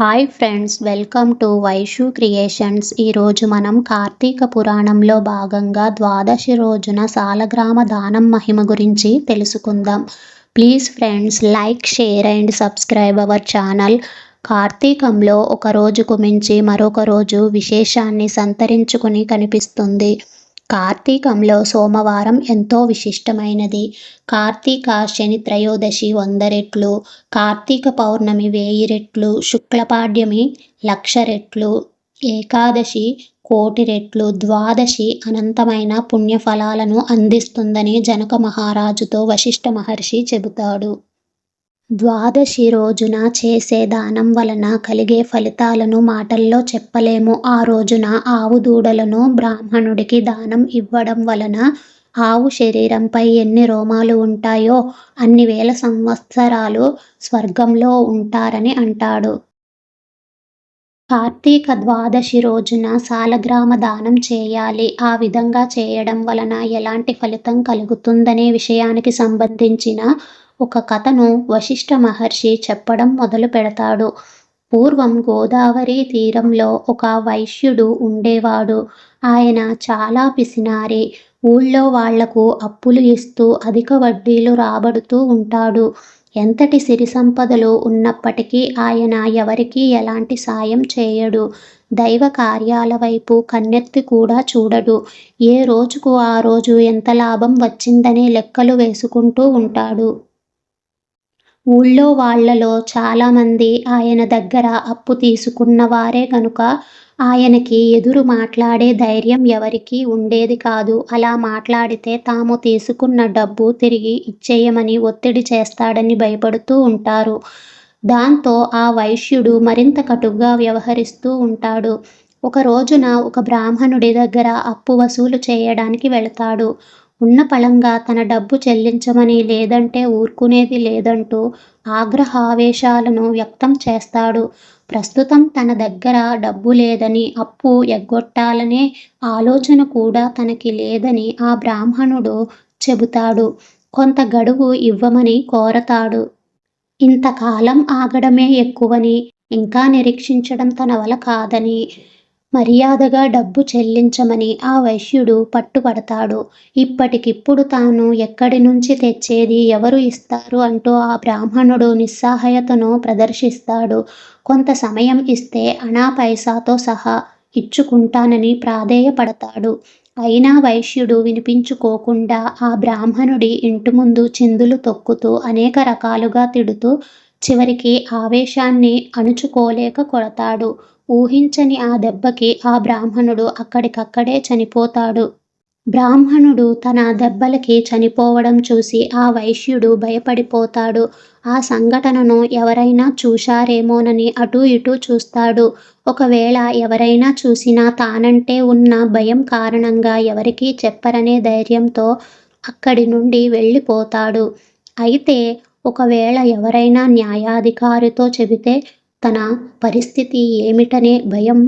Hi friends welcome to Vaishu creations. ఈరోజు మనం కార్తీక పురాణంలో భాగంగా ద్వాదశి రోజున సాలగ్రామ దానం మహిమ గురించి తెలుసుకుందాం. Please friends like share and subscribe our channel. కార్తీకంలో ఒక రోజుకు మించి మరొక రోజు విశేషాన్ని సంతరించుకుని కనిపిస్తుంది. కార్తీకంలో సోమవారం ఎంతో విశిష్టమైనది. కార్తీక శని త్రయోదశి వంద రెట్లు కార్తీక పౌర్ణమి వేయి రెట్లు శుక్లపాడ్యమి లక్ష రెట్లు ఏకాదశి కోటి రెట్లు ద్వాదశి అనంతమైన పుణ్యఫలాలను అందిస్తుందని జనక మహారాజుతో వశిష్ఠ మహర్షి చెబుతాడు. ద్వాదశి రోజున చేసే దానం వలన కలిగే ఫలితాలను మాటల్లో చెప్పలేము. ఆ రోజున ఆవు దూడలను బ్రాహ్మణుడికి దానం ఇవ్వడం వలన ఆవు శరీరంపై ఎన్ని రోమాలు ఉంటాయో అన్ని వేల సంవత్సరాలు స్వర్గంలో ఉంటారని అంటాడు. కార్తీక ద్వాదశి రోజున సాలగ్రామ దానం చేయాలి. ఆ విధంగా చేయడం వలన ఎలాంటి ఫలితం కలుగుతుందనే విషయానికి సంబంధించిన ఒక కథను వశిష్ఠ మహర్షి చెప్పడం మొదలు పెడతాడు. పూర్వం గోదావరి తీరంలో ఒక వైశ్యుడు ఉండేవాడు. ఆయన చాలా పిసినారి. ఊళ్ళో వాళ్ళకు అప్పులు ఇస్తూ అధిక వడ్డీలు రాబడుతూ ఉంటాడు. ఎంతటి సిరి సంపదలు ఉన్నప్పటికీ ఆయన ఎవరికీ ఎలాంటి సాయం చేయడు. దైవ కార్యాల వైపు కన్నెత్తి కూడా చూడడు. ఏ రోజుకు ఆ రోజు ఎంత లాభం వచ్చిందనే లెక్కలు వేసుకుంటూ ఉంటాడు. ఊళ్ళో వాళ్ళలో చాలామంది ఆయన దగ్గర అప్పు తీసుకున్నవారే గనుక ఆయనకి ఎదురు మాట్లాడే ధైర్యం ఎవరికీ ఉండేది కాదు. అలా మాట్లాడితే తాము తీసుకున్న డబ్బు తిరిగి ఇచ్చేయమని ఒత్తిడి చేస్తాడని భయపడుతూ ఉంటారు. దాంతో ఆ వైశ్యుడు మరింత కటుగ్గా వ్యవహరిస్తూ ఉంటాడు. ఒక రోజున ఒక బ్రాహ్మణుడి దగ్గర అప్పు వసూలు చేయడానికి వెళతాడు. ఉన్న పళంగా తన డబ్బు చెల్లించమని లేదంటే ఊరుకునేది లేదంటూ ఆగ్రహావేశాలను వ్యక్తం చేస్తాడు. ప్రస్తుతం తన దగ్గర డబ్బు లేదని అప్పు ఎగ్గొట్టాలనే ఆలోచన కూడా తనకి లేదని ఆ బ్రాహ్మణుడు చెబుతాడు. కొంత గడువు ఇవ్వమని కోరతాడు. ఇంతకాలం ఆగడమే ఎక్కువని ఇంకా నిరీక్షించడం తన వల కాదని మర్యాదగా డబ్బు చెల్లించమని ఆ వైశ్యుడు పట్టుపడతాడు ఇప్పటికిప్పుడు తాను ఎక్కడి నుంచి తెచ్చేది ఎవరు ఇస్తారు అంటూ ఆ బ్రాహ్మణుడు నిస్సహాయతను ప్రదర్శిస్తాడు. కొంత సమయం ఇస్తే అనా పైసాతో సహా ఇచ్చుకుంటానని ప్రాధేయపడతాడు. అయినా వైశ్యుడు వినిపించుకోకుండా ఆ బ్రాహ్మణుడి ఇంటి ముందు చిందులు తొక్కుతూ అనేక రకాలుగా తిడుతూ చివరికి ఆవేశాన్ని అణుచుకోలేక కొడతాడు. ఊహించని ఆ దెబ్బకి ఆ బ్రాహ్మణుడు అక్కడికక్కడే చనిపోతాడు. బ్రాహ్మణుడు తన దెబ్బలకి చనిపోవడం చూసి ఆ వైశ్యుడు భయపడిపోతాడు. ఆ సంఘటనను ఎవరైనా చూశారేమోనని అటూ ఇటూ చూస్తాడు. ఒకవేళ ఎవరైనా చూసినా తానంటే ఉన్న భయం కారణంగా ఎవరికీ చెప్పరనే ధైర్యంతో అక్కడి నుండి వెళ్ళిపోతాడు. అయితే ఒకవేళ ఎవరైనా న్యాయాధికారితో చెబితే తన పరిస్థితి ఏమిటనే భయం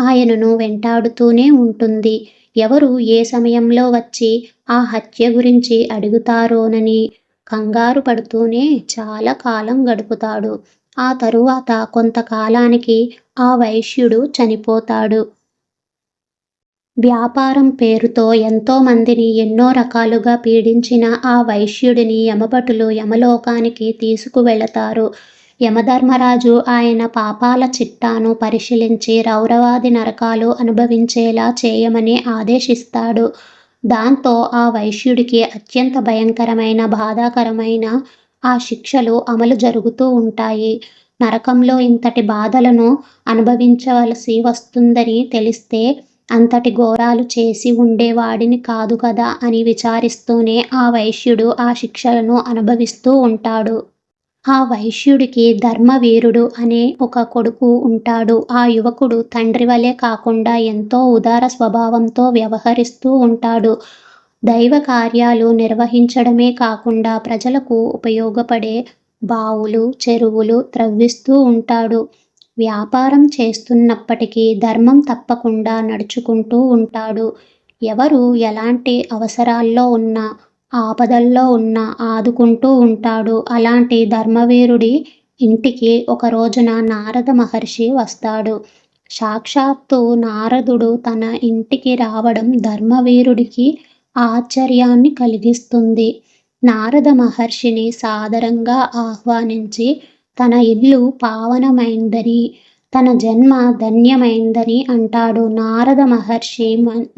ఆయనను వెంటాడుతూనే ఉంటుంది. ఎవరు ఏ సమయంలో వచ్చి ఆ హత్య గురించి అడుగుతారోనని కంగారు పడుతూనే చాలా కాలం గడుపుతాడు. ఆ తరువాత కొంతకాలానికి ఆ వైశ్యుడు చనిపోతాడు. వ్యాపారం పేరుతో ఎంతో మందిని ఎన్నో రకాలుగా పీడించిన ఆ వైశ్యుడిని యమభటులు యమలోకానికి తీసుకువెళతారు. యమధర్మరాజు ఆయన పాపాల చిట్టాను పరిశీలించి రౌరవాది నరకాలు అనుభవించేలా చేయమని ఆదేశిస్తాడు. దాంతో ఆ వైశ్యుడికి అత్యంత భయంకరమైన బాధాకరమైన ఆ శిక్షలు అమలు జరుగుతూ ఉంటాయి. నరకంలో ఇంతటి బాధలను అనుభవించవలసి వస్తుందని తెలిస్తే అంతటి ఘోరాలు చేసి ఉండేవాడిని కాదు కదా అని విచారిస్తూనే ఆ వైశ్యుడు ఆ శిక్షలను అనుభవిస్తూ ఉంటాడు. ఆ వైశ్యుడికి ధర్మవీరుడు అనే ఒక కొడుకు ఉంటాడు. ఆ యువకుడు తండ్రి వలె కాకుండా ఎంతో ఉదార స్వభావంతో వ్యవహరిస్తూ ఉంటాడు. దైవ కార్యాలు నిర్వహించడమే కాకుండా ప్రజలకు ఉపయోగపడే బావులు చెరువులు త్రవ్విస్తూ ఉంటాడు. వ్యాపారం చేస్తున్నప్పటికీ ధర్మం తప్పకుండా నడుచుకుంటూ ఉంటాడు. ఎవరు ఎలాంటి అవసరాల్లో ఉన్నా ఆపదల్లో ఉన్న ఆదుకుంటూ ఉంటాడు అలాంటి ధర్మవీరుడి ఇంటికి ఒక రోజున నారద మహర్షి వస్తాడు. సాక్షాత్తు నారదుడు తన ఇంటికి రావడం ధర్మవీరుడికి ఆశ్చర్యాన్ని కలిగిస్తుంది. నారద మహర్షిని సాదరంగా ఆహ్వానించి తన ఇల్లు పావనమైందని, తన జన్మ ధన్యమైందని అంటాడు. నారద మహర్షి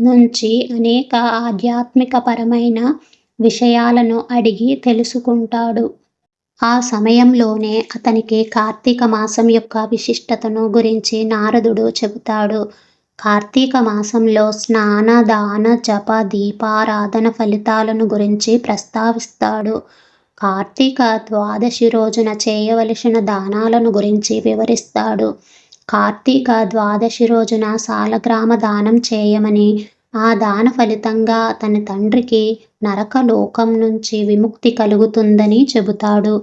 నుంచి అనేక ఆధ్యాత్మికపరమైన విషయాలను అడిగి తెలుసుకుంటాడు. ఆ సమయంలోనే అతనికి కార్తీక మాసం యొక్క విశిష్టతను గురించి నారదుడు చెబుతాడు. కార్తీక మాసంలో స్నాన, దాన, జప, దీపారాధన ఫలితాలను గురించి ప్రస్తావిస్తాడు. కార్తీక ద్వాదశి రోజున చేయవలసిన దానాలను గురించి వివరిస్తాడు. కార్తీక ద్వాదశి రోజున సాలగ్రామ దానం చేయమని, ఆ దాన ఫలితంగా అతని తండ్రికి నరకలోకం నుంచి విముక్తి కలుగుతుందని చెబుతాడు.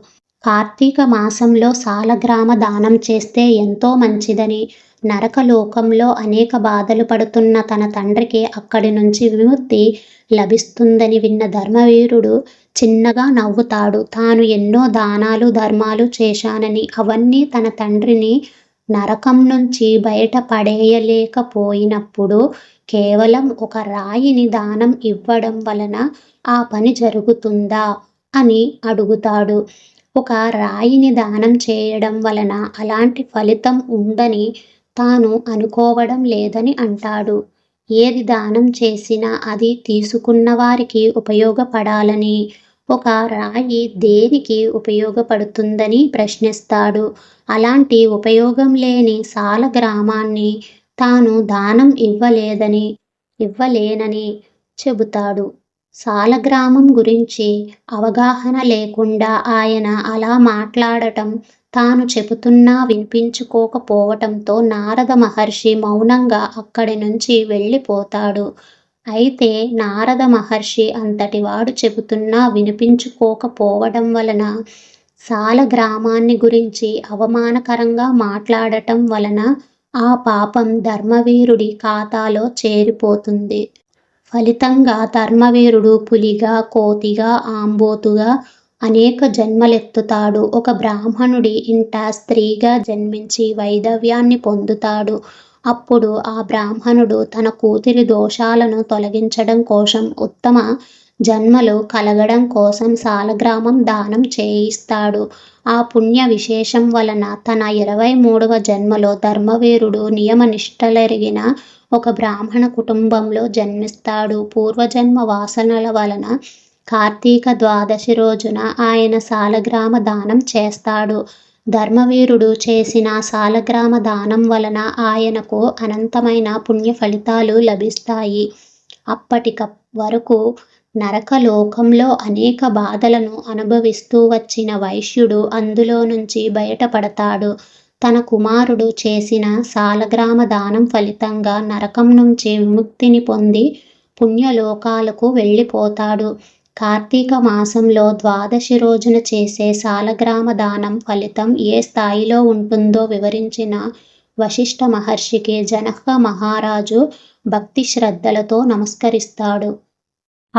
కార్తీక మాసంలో సాలగ్రామ దానం చేస్తే ఎంతో మంచిదని, నరకలోకంలో అనేక బాధలు పడుతున్న తన తండ్రికి అక్కడి నుంచి విముక్తి లభిస్తుందని విన్న ధర్మవీరుడు చిన్నగా నవ్వుతాడు. తాను ఎన్నో దానాలు, ధర్మాలు చేశానని, అవన్నీ తన తండ్రిని నరకం నుంచి బయట పడేయలేకపోయినప్పుడు కేవలం ఒక రాయిని దానం ఇవ్వడం వలన ఆ పని జరుగుతుందా అని అడుగుతాడు. ఒక రాయిని దానం చేయడం వలన అలాంటి ఫలితం ఉందని తాను అనుకోవడం లేదని అంటాడు. ఏది దానం చేసినా అది తీసుకున్న వారికి ఉపయోగపడాలని, ఒక రాయి దేనికి ఉపయోగపడుతుందని ప్రశ్నిస్తాడు. అలాంటి ఉపయోగం లేని సాల గ్రామాన్ని తాను దానం ఇవ్వలేదని, ఇవ్వలేనని చెబుతాడు. సాలగ్రామం గురించి అవగాహన లేకుండా ఆయన అలా మాట్లాడటం తాను చెబుతున్నా వినిపించుకోకపోవటంతో నారద మహర్షి మౌనంగా అక్కడి నుంచి వెళ్ళిపోతాడు. అయితే నారద మహర్షి అంతటివాడు చెబుతున్నా వినిపించుకోకపోవడం వలన, సాలగ్రామాన్ని గురించి అవమానకరంగా మాట్లాడటం వలన ఆ పాపం ధర్మవీరుడి ఖాతాలో చేరిపోతుంది. ఫలితంగా ధర్మవీరుడు పులిగా, కోతిగా, ఆంబోతుగా అనేక జన్మలెత్తుతాడు. ఒక బ్రాహ్మణుడి ఇంట స్త్రీగా జన్మించి వైధవ్యాన్ని పొందుతాడు. అప్పుడు ఆ బ్రాహ్మణుడు తన కూతురి దోషాలను తొలగించడం కోసం, ఉత్తమ జన్మలు కలగడం కోసం సాలగ్రామం దానం చేయిస్తాడు. ఆ పుణ్య విశేషం వలన తన ఇరవై మూడవ జన్మలో ధర్మవీరుడు నియమనిష్టలెరిగిన ఒక బ్రాహ్మణ కుటుంబంలో జన్మిస్తాడు. పూర్వజన్మ వాసనల వలన కార్తీక ద్వాదశి రోజున ఆయన సాలగ్రామ దానం చేస్తాడు. ధర్మవీరుడు చేసిన సాలగ్రామ దానం వలన ఆయనకు అనంతమైన పుణ్య ఫలితాలు లభిస్తాయి. అప్పటి వరకు నరకలోకంలో అనేక బాధలను అనుభవిస్తూ వచ్చిన వైశ్యుడు అందులో నుంచి బయటపడతాడు. తన కుమారుడు చేసిన సాలగ్రామ దానం ఫలితంగా నరకం నుంచి విముక్తిని పొంది పుణ్యలోకాలకు వెళ్ళిపోతాడు. కార్తీక మాసంలో ద్వాదశి రోజున చేసే సాలగ్రామ దానం ఫలితం ఏ స్థాయిలో ఉంటుందో వివరించిన వశిష్ఠ మహర్షికి జనక మహారాజు భక్తి శ్రద్ధలతో నమస్కరిస్తాడు.